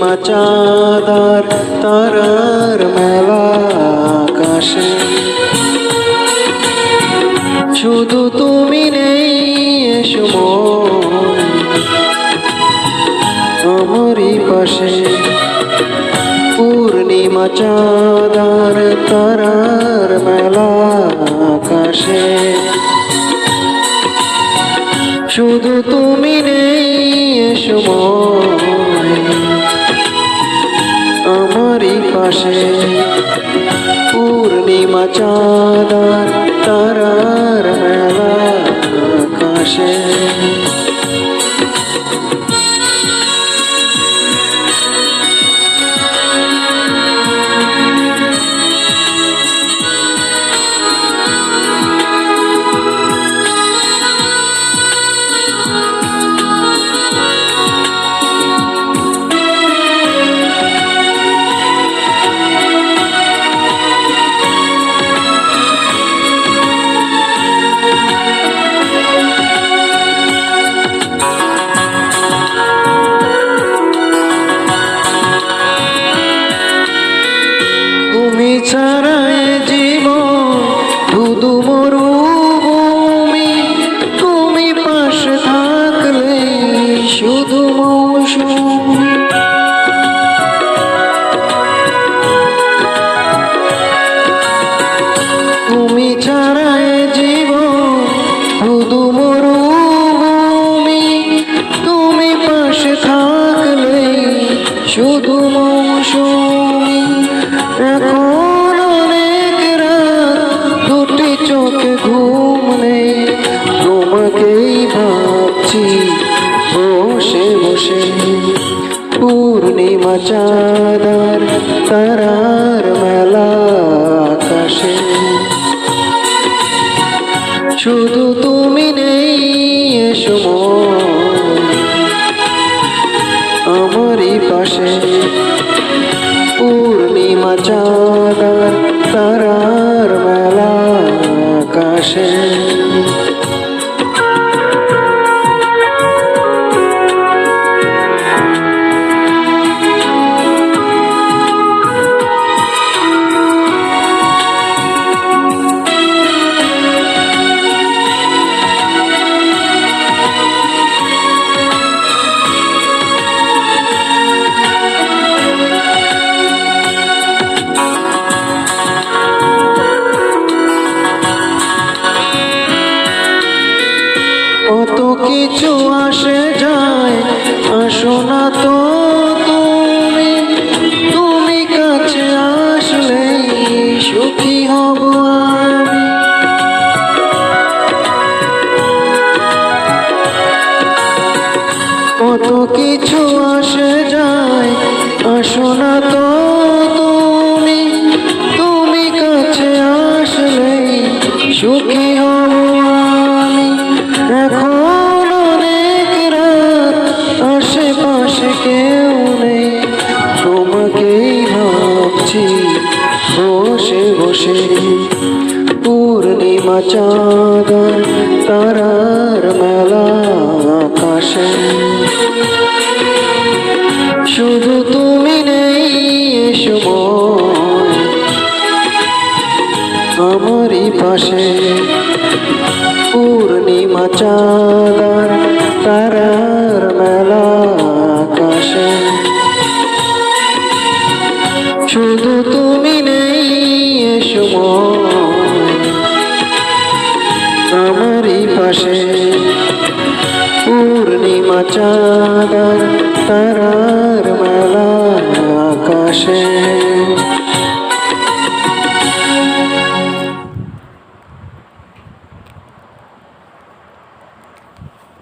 পূর্ণিমা চাঁদার তারার মেলা আকাশে। শুধু তুমি নেই এসো মন আমারই পাশে। পূর্ণিমা চাঁদার তারার মেলা আকাশে। শুধু তুমি নেই এসো পাশে পূর্ণিমা চাঁদা তারার মেলা আকাশে। পূর্ণিমা চাঁদার তারার মেলা আকাশে। শুধু তুমি নেই এসো আমারই পাশে পূর্ণিমা চাঁদার কিছু আসে যায়, আসো না তো তুমি তুমি কাছে আসলে সুখী হব আমি। কত কিছু আসে যায়, আসো না তো তুমি তুমি কাছে আসলে সুখী চাঁদার তারার মেলা আকাশে শুধু তুমি নেই এসো আমারই পাশে। পূর্ণিমা চাঁদার তারার মেলা আকাশে শুধু আমারই পাশে। পূর্ণিমা চাঁদ তারার মেলা আকাশে।